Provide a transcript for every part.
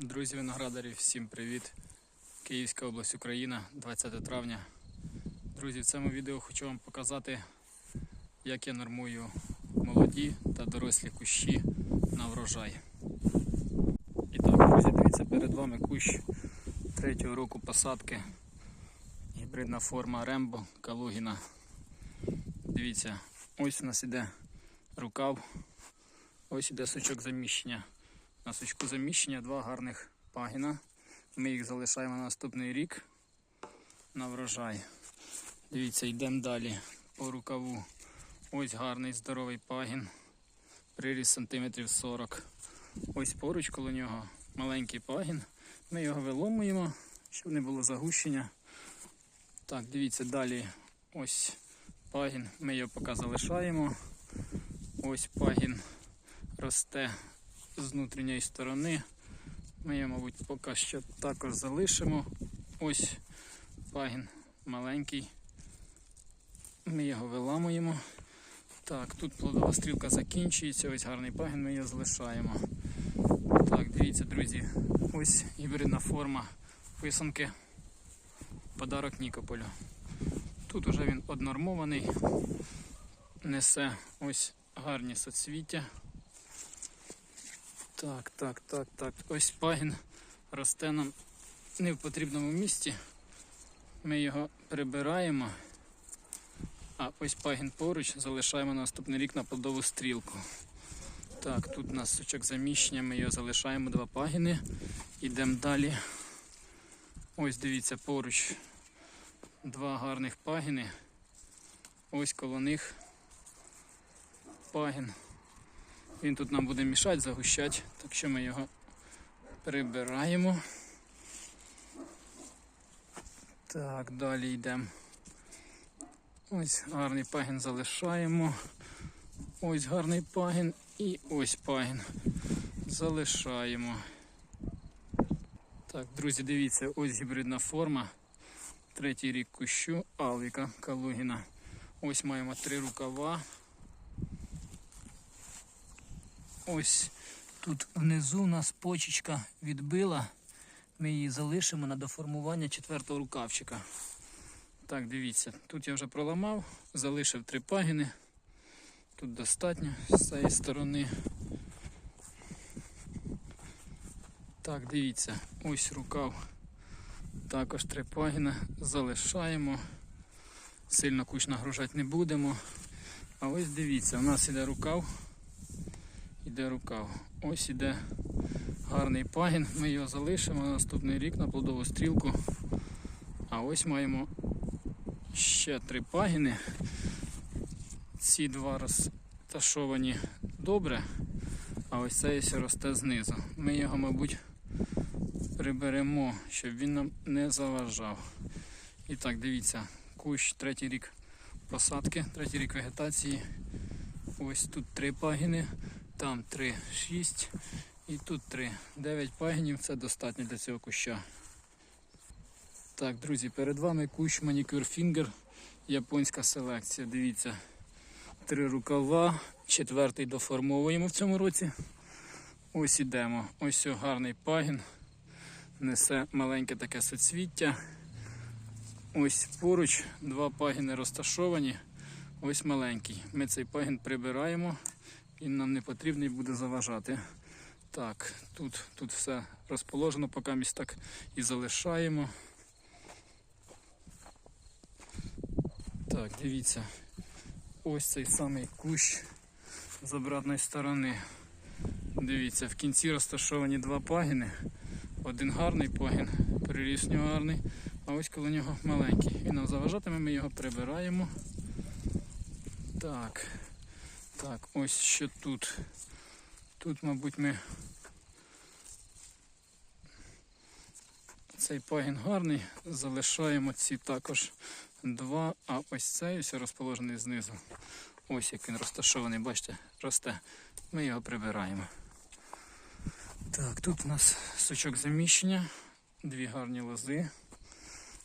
Друзі виноградарі, всім привіт! Київська область Україна, 20 травня. Друзі, в цьому відео хочу вам показати, як я нормую молоді та дорослі кущі на врожай. І так, друзі, дивіться, перед вами кущ третього року посадки. Гібридна форма Рембо Калугіна. Дивіться, ось у нас іде рукав, ось іде сучок заміщення. На сучку заміщення два гарних пагіна. Ми їх залишаємо на наступний рік на врожай. Дивіться, йдемо далі по рукаву. Ось гарний здоровий пагін. Приріст сантиметрів 40. Ось поруч коло нього маленький пагін. Ми його виломуємо, щоб не було загущення. Так, дивіться, далі ось пагін. Ми його поки залишаємо. Ось пагін росте з внутрішньої сторони. Ми його, мабуть, поки що також залишимо. Ось пагін маленький. Ми його виламуємо. Так, тут плодова стрілка закінчується, ось гарний пагін, ми його залишаємо. Так, дивіться, друзі, ось гібридна форма писанки. Подарок Нікополю. Тут уже він однормований, несе ось гарні соцвіття. Так, так, так, так. Ось пагін росте нам не в потрібному місці. Ми його прибираємо, а ось пагін поруч залишаємо на наступний рік на плодову стрілку. Так, тут у нас сучок заміщення, ми його залишаємо два пагіни. Йдемо далі. Ось дивіться, поруч два гарних пагіни. Ось коло них пагін. Він тут нам буде мішати, загущати, так що ми його прибираємо. Так, далі йдемо. Ось гарний пагін залишаємо. Ось гарний пагін і ось пагін. Залишаємо. Так, друзі, дивіться, ось гібридна форма. Третій рік кущу Алвіка Калугіна. Ось маємо три рукава. Ось тут внизу у нас почечка відбила. Ми її залишимо на доформування четвертого рукавчика. Так, дивіться, тут я вже проламав, залишив три пагіни. Тут достатньо з цієї сторони. Так, дивіться, ось рукав. Також три пагіна залишаємо. Сильно куч нагружати не будемо. А ось дивіться, у нас іде рукав іде рукав. Ось іде гарний пагін. Ми його залишимо на наступний рік на плодову стрілку. А ось маємо ще три пагіни. Ці два розташовані добре, а ось цей росте знизу. Ми його, мабуть, приберемо, щоб він нам не заважав. І так, дивіться, кущ третій рік посадки, третій рік вегетації. Ось тут три пагіни. Там 3, 6 і тут 3. 9 пагінів це достатньо для цього куща. Так, друзі, перед вами кущ Manicure Finger, японська селекція. Дивіться, три рукава, четвертий доформовуємо в цьому році. Ось ідемо. Ось о, гарний пагін. Несе маленьке таке соцвіття. Ось поруч два пагіни розташовані. Ось маленький. Ми цей пагін прибираємо. Він нам не потрібний буде заважати. Так, тут тут все розположено, поки місць так і залишаємо. Так, дивіться, ось цей самий кущ з обратної сторони. Дивіться, в кінці розташовані два пагіни. Один гарний пагін, переріс нього гарний, а ось коло нього маленький. Він нам заважатиме, ми його прибираємо. Так. Так, ось що тут. Тут, мабуть, ми цей пагін гарний, залишаємо ці також два, а ось цей ось розположений знизу. Ось як він розташований, бачите, росте. Ми його прибираємо. Так, тут у нас сучок заміщення, дві гарні лози.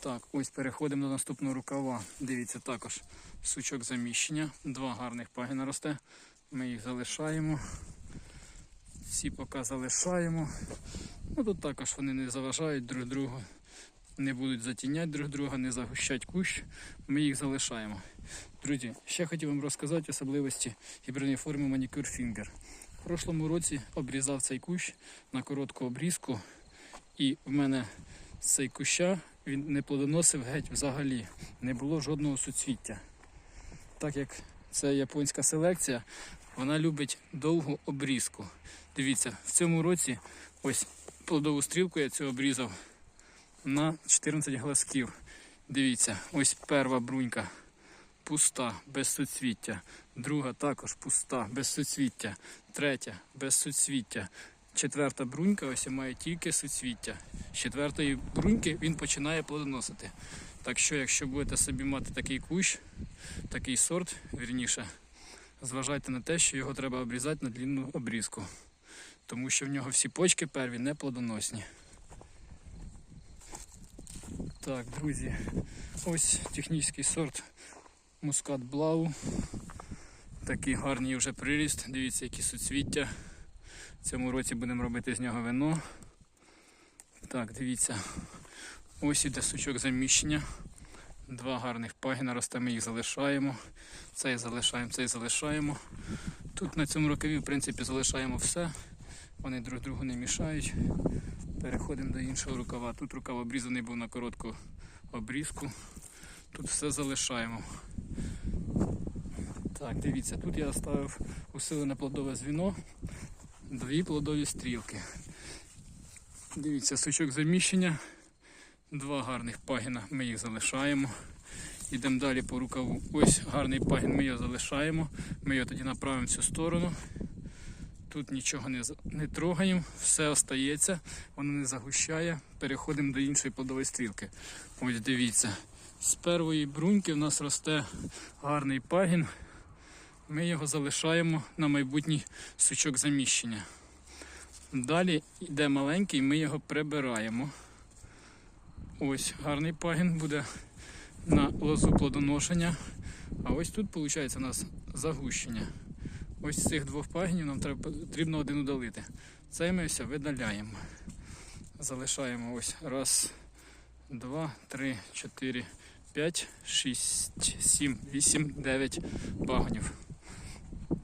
Так, ось переходимо до наступного рукава. Дивіться, також сучок заміщення, два гарних пагіна росте. Ми їх залишаємо. Ці поки залишаємо. Ну тут також вони не заважають друг другу, не будуть затіняти друг друга, не загущать кущ. Ми їх залишаємо. Друзі, ще хотів вам розказати особливості гібридної форми манікюр Finger. В прошлому році обрізав цей кущ на коротку обрізку, і в мене цей куща він не плодоносив геть взагалі. Не було жодного суцвіття. Так як це японська селекція, вона любить довгу обрізку. Дивіться, в цьому році ось плодову стрілку я цю обрізав на 14 глазків. Дивіться, ось перша брунька пуста, без суцвіття. Друга також пуста, без суцвіття. Третя без суцвіття. Четверта брунька ось має тільки суцвіття. З четвертої бруньки він починає плодоносити. Так що, якщо будете собі мати такий кущ, такий сорт, вірніше, зважайте на те, що його треба обрізати на длінну обрізку. Тому що в нього всі почки перві не плодоносні. Так, друзі, ось технічний сорт Мускат Блау. Такий гарний вже приріст. Дивіться, які суцвіття. В цьому році будемо робити з нього вино. Так, дивіться. Ось іде сучок заміщення. Два гарних пагіна росте, ми їх залишаємо. Цей залишаємо, цей залишаємо. Тут на цьому рукаві, в принципі, залишаємо все. Вони друг другу не мішають. Переходимо до іншого рукава. Тут рукав обрізаний був на коротку обрізку. Тут все залишаємо. Так, дивіться, тут я оставив усилене плодове звіно, дві плодові стрілки. Дивіться, сучок заміщення, два гарних пагіна, ми їх залишаємо. Йдемо далі по рукаву. Ось гарний пагін, ми його залишаємо. Ми його тоді направимо в цю сторону. Тут нічого не, не трогаємо, все остається, воно не загущає. Переходимо до іншої плодової стрілки. Ось дивіться. З первої бруньки в нас росте гарний пагін. Ми його залишаємо на майбутній сучок заміщення. Далі йде маленький, ми його прибираємо. Ось гарний пагін буде на лозу плодоношення. А ось тут виходить у нас загущення. Ось цих двох пагінів нам потрібно один удалити. Цей ми все видаляємо. Залишаємо ось раз, два, три, чотири, п'ять, шість, сім, вісім, дев'ять пагонів.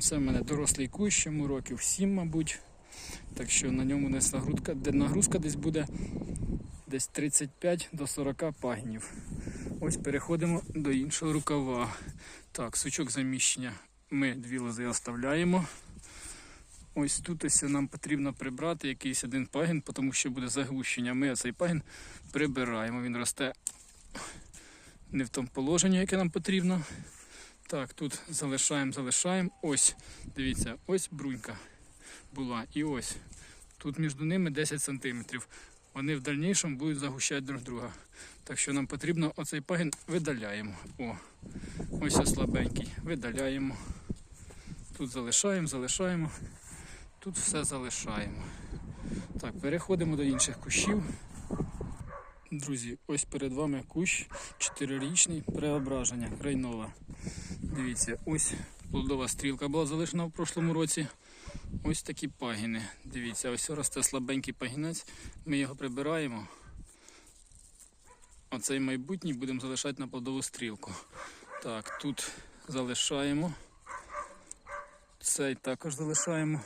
Це в мене дорослий кущ, йому років 7, мабуть. Так що на ньому десь нагрузка, нагрузка десь буде десь 35 до 40 пагнів. Ось переходимо до іншого рукава. Так, сучок заміщення ми дві лози оставляємо. Ось тут ось нам потрібно прибрати якийсь один пагін, тому що буде заглущення. Ми цей пагін прибираємо. Він росте не в тому положенні, яке нам потрібно. Так, тут залишаємо, залишаємо. Ось, дивіться, ось брунька була. І ось. Тут між ними 10 см. Вони в дальнішому будуть загущати друг друга. Так що нам потрібно оцей пагін видаляємо. О, ось слабенький. Видаляємо. Тут залишаємо, залишаємо. Тут все залишаємо. Так, переходимо до інших кущів. Друзі, ось перед вами кущ 4-річний преображення крайнова. Дивіться, ось плодова стрілка була залишена в прошлому році. Ось такі пагіни. Дивіться, ось росте слабенький пагінець. Ми його прибираємо. Оцей майбутній будемо залишати на плодову стрілку. Так, тут залишаємо. Цей також залишаємо.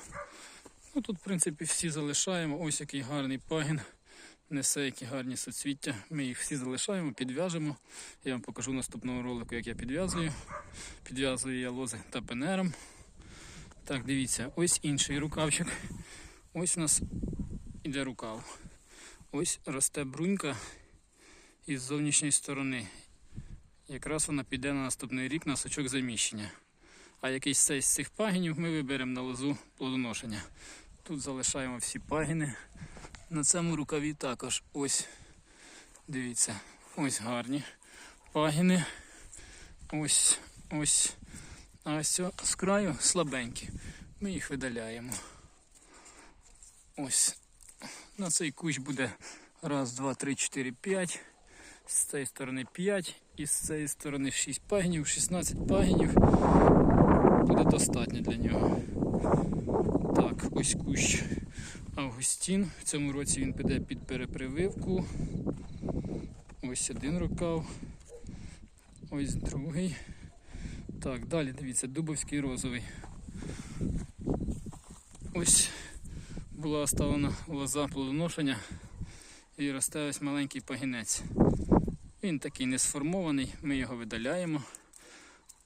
Ну тут, в принципі, всі залишаємо. Ось який гарний пагін. Несе які гарні соцвіття. Ми їх всі залишаємо, підв'яжемо. Я вам покажу в наступному ролику, як я підв'язую. Підв'язую я лози тапенером. Так, дивіться, ось інший рукавчик. Ось у нас іде рукав. Ось росте брунька із зовнішньої сторони. Якраз вона піде на наступний рік на сучок заміщення. А якийсь цей з цих пагінів ми виберемо на лозу плодоношення. Тут залишаємо всі пагіни. На цьому рукаві також ось, дивіться, ось гарні пагіни. Ось, ось. А ось з краю слабенькі. Ми їх видаляємо. Ось. На цей кущ буде раз, два, три, чотири, п'ять. З цієї сторони 5 і з цієї сторони 6 пагінів, 16 пагінів буде достатньо для нього. Так, ось кущ Августін. В цьому році він піде під перепрививку. Ось один рукав. Ось другий. Так, далі дивіться, дубовський розовий. Ось була оставлена лоза плодоношення і росте ось маленький пагінець. Він такий не сформований, ми його видаляємо.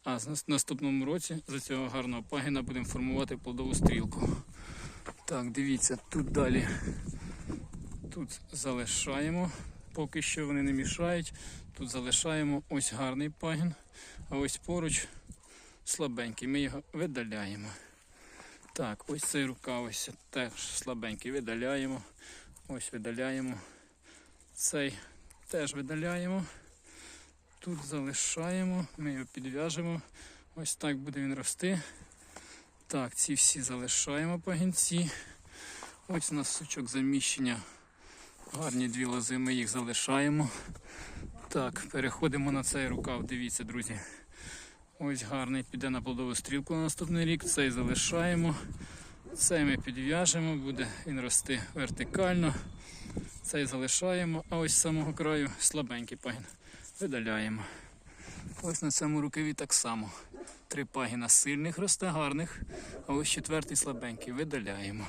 А нас- наступному році за цього гарного пагіна будемо формувати плодову стрілку. Так, дивіться, тут далі. Тут залишаємо, поки що вони не мішають. Тут залишаємо ось гарний пагін, а ось поруч слабенький. Ми його видаляємо. Так, ось цей рукав ось теж слабенький. Видаляємо. Ось видаляємо. Цей теж видаляємо. Тут залишаємо, ми його підв'яжемо. Ось так буде він рости. Так, ці всі залишаємо пагінці. Ось у нас сучок заміщення. Гарні дві лози, ми їх залишаємо. Так, переходимо на цей рукав. Дивіться, друзі. Ось гарний піде на плодову стрілку на наступний рік. Цей залишаємо. Цей ми підв'яжемо, буде він рости вертикально. Цей залишаємо, а ось з самого краю слабенький пагін. Видаляємо. Ось на цьому рукаві так само. Три пагіна сильних росте, гарних, а ось четвертий слабенький. Видаляємо.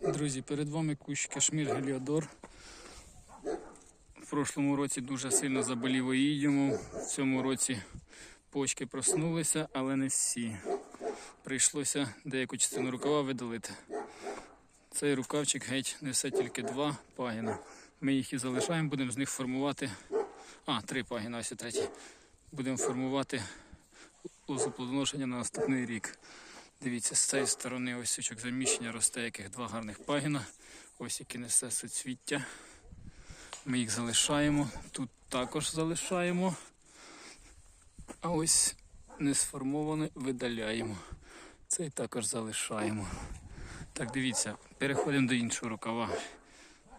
Друзі, перед вами кущ Кашмір Геліодор. В прошлому році дуже сильно заболів оїдіумом. В цьому році почки проснулися, але не всі. Прийшлося деяку частину рукава видалити. Цей рукавчик геть несе тільки два пагіна. Ми їх і залишаємо, будемо з них формувати. А, три пагіна, ось і третій. Будемо формувати лозоплодоношення на наступний рік. Дивіться, з цієї сторони ось сучок заміщення росте яких два гарних пагіна. Ось які несе суцвіття. Ми їх залишаємо. Тут також залишаємо. А ось не сформоване видаляємо. Цей також залишаємо. Так, дивіться, переходимо до іншого рукава.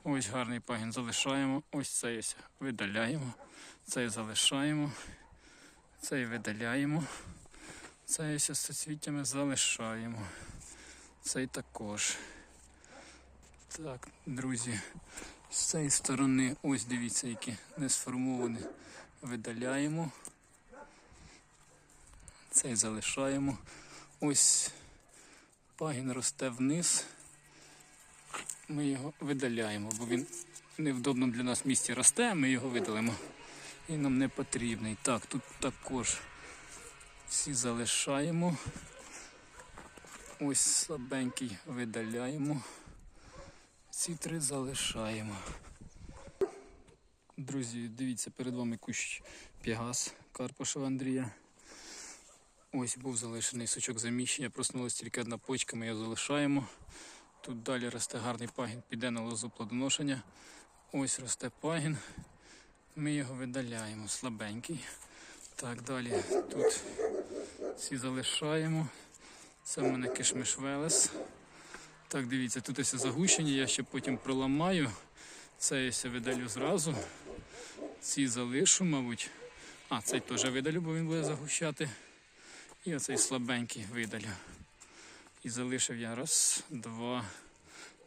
Ось гарний пагін залишаємо. Ось цей ось видаляємо. Цей залишаємо. Цей видаляємо. Цей ось соцвіттями залишаємо. Цей також. Так, друзі, з цієї сторони, ось дивіться, які не сформовані. Видаляємо. Цей залишаємо. Ось пагін росте вниз. Ми його видаляємо, бо він в невдобному для нас місці росте, ми його видалимо. І нам не потрібний. Так, тут також всі залишаємо. Ось слабенький видаляємо. Ці три залишаємо. Друзі, дивіться, перед вами кущ Пегас Карпашева Андрія. Ось був залишений сучок заміщення, проснулася тільки одна почка, ми його залишаємо. Тут далі росте гарний пагін, піде на лозу плодоношення. Ось росте пагін. Ми його видаляємо, слабенький. Так, далі тут всі залишаємо. Це в мене кишмиш Велес. Так, дивіться, тут ось загущені, я ще потім проламаю. Це я видалю зразу. Ці залишу, мабуть. А, цей теж видалю, бо він буде загущати. І оцей слабенький видалю. І залишив я раз, два,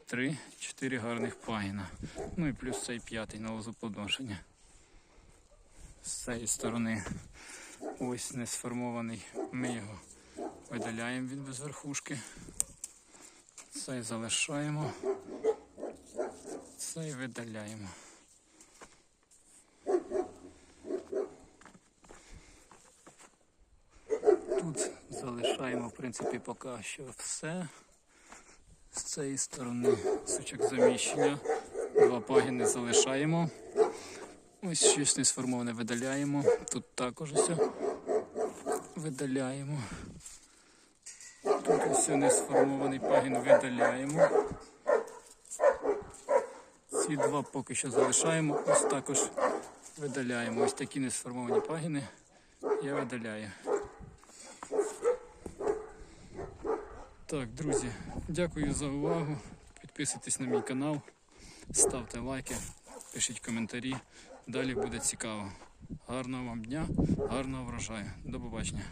три, чотири гарних пагіна. Ну і плюс цей п'ятий на лозоплодоношення. З цієї сторони ось не сформований. Ми його видаляємо від без верхушки. Цей залишаємо. Цей видаляємо. Тут залишаємо, в принципі, поки що все. З цієї сторони сучок заміщення. Два пагіни залишаємо. Ось щось не сформоване видаляємо. Тут також все видаляємо. Тут ось не сформований пагін видаляємо. Ці два поки що залишаємо, ось також видаляємо. Ось такі несформовані пагіни я видаляю. Так, друзі, дякую за увагу. Підписуйтесь на мій канал, ставте лайки, пишіть коментарі. Далі буде цікаво. Гарного вам дня, гарного врожаю. До побачення.